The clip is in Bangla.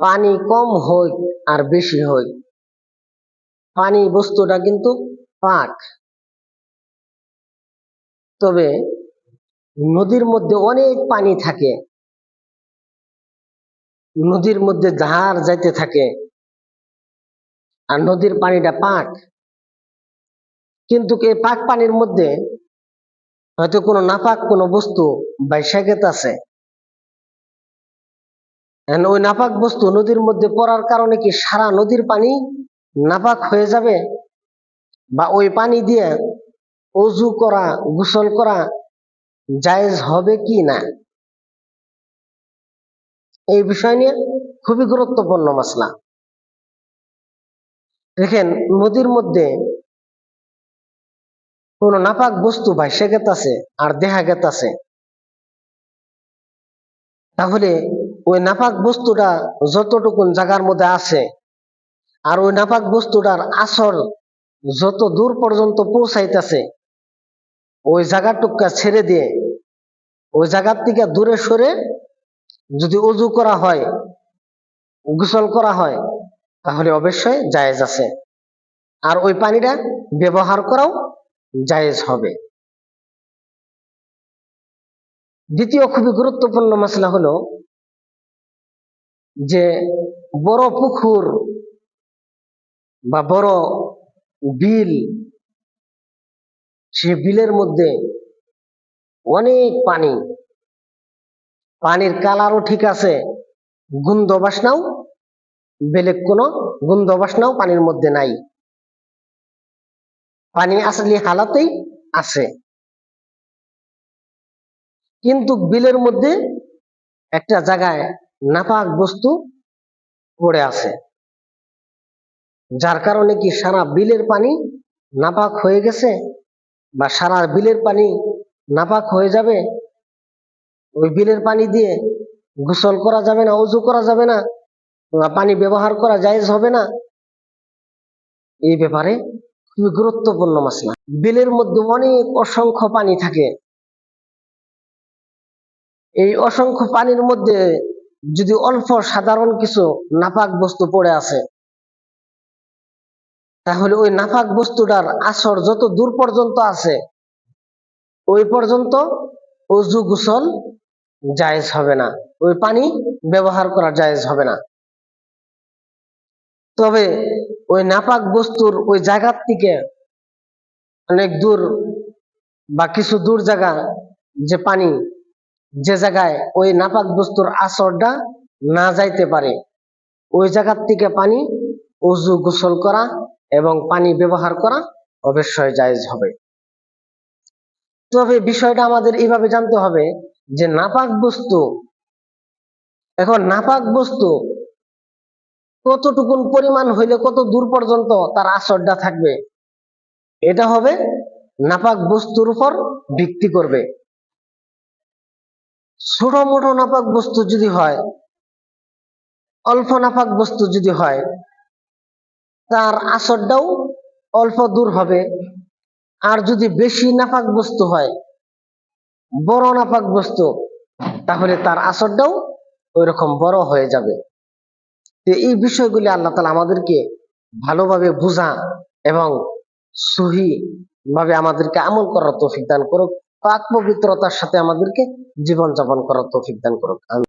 পানি কম হোক আর বেশি হোক পানি বস্তুটা কিন্তু পাক। তবে নদীর মধ্যে অনেক পানি থাকে। নদীর মধ্যে ধার যাইতে থাকে, আর নদীর পানিটা পাক। কিন্তু এই পাক পানির মধ্যে হয়তো কোনো নাপাক কোনো বস্তু বাইসা গেতাছে ওই নাপাক বস্তু নদীর মধ্যে পড়ার কারণে কি সারা নদীর পানি নাপাক হয়ে যাবে? বা ওই পানি দিয়ে অজু করা, গোসল করা জায়েজ হবে কি না? এই বিষয় নিয়ে খুবই গুরুত্বপূর্ণ মশলা দেখেন, নদীর মধ্যে কোন নাপাক বস্তু ভাইসে গেতাছে আর দেহা গেতাছে। তাহলে ওই নাপাক বস্তুটা যতটুকুন জায়গার মধ্যে আছে, আর ওই নাপাক বস্তুটার আসর যত দূর পর্যন্ত পৌঁছাইতেছে, ওই জায়গাটুকা ছেড়ে দিয়ে, ওই জায়গার থেকে দূরে সরে যদি উজু করা হয়, গোসল করা হয়, তাহলে অবশ্যই জায়েজ আছে। আর ওই পানিটা ব্যবহার করাও জায়েজ হবে। দ্বিতীয় খুবই গুরুত্বপূর্ণ মশলা হলো যে বড় পুকুর বা বড় বিল সে বিলের মধ্যে অনেক পানি। পানির কালারও ঠিক আছে, গন্ধ বাসনাও, বেলেগ কোনো গন্ধ বাসনাও পানির মধ্যে নাই। পানি আসলে হালাতেই আছে। কিন্তু বিলের মধ্যে একটা জায়গায় নাপাক বস্তু পড়ে আছে। যার কারণে কি সারা বিলের পানি নাপাক হয়ে গেছে বা সারা বিলের পানি নাপাক হয়ে যাবে? ওই বিলের পানি দিয়ে গোসল করা যাবে না উজু করা যাবে না বা পানি ব্যবহার করা জায়েজ হবে না? এই ব্যাপারে খুবই গুরুত্বপূর্ণ মশলা বিলের মধ্যে অনেক অসংখ্য পানি থাকে। এই অসংখ্য পানির মধ্যে যদি অল্প সাধারণ কিছু নাপাক বস্তু পড়ে আছে, তাহলে ওই নাপাক বস্তুটার আসর যত দূর পর্যন্ত আছে, ওই পর্যন্ত অজু গোসল জায়েজ হবে না। ওই পানি ব্যবহার করা জায়েজ হবে না। তবে ওই নাপাক বস্তুর ওই জায়গার থেকে অনেক দূর বা কিছু দূর জায়গা যে পানি যে জায়গায় ওই নাপাক বস্তুর আসরটা না যাইতে পারে, ওই জায়গার থেকে পানি উজু গোসল করা এবং পানি ব্যবহার করা অবশ্যই জায়েজ হবে। তবে বিষয়টা আমাদের এইভাবে জানতে হবে যে নাপাক বস্তু, এখন নাপাক বস্তু কতটুকুন পরিমাণ হইলে কত দূর পর্যন্ত তার আসরটা থাকবে, এটা হবে নাপাক বস্তুর উপর ভিত্তি করবে। ছোট মোটো নাপাক বস্তু যদি হয়, অল্প নাপাক বস্তু যদি হয়, তার আসরটাও অল্প দূর হবে। আর যদি বেশি নাপাক বস্তু হয়, বড় নাপাক বস্তু, তাহলে তার আসরটাও ওই রকম বড় হয়ে যাবে। এই বিষয়গুলি আল্লাহ তালা আমাদেরকে ভালোভাবে বোঝা এবং সহি ভাবে আমাদেরকে আমল করার তৌফিক দান করুক। পাক পবিত্রতার সাথে আমাদেরকে জীবন যাপন করার তৌফিক দান করুক। আমি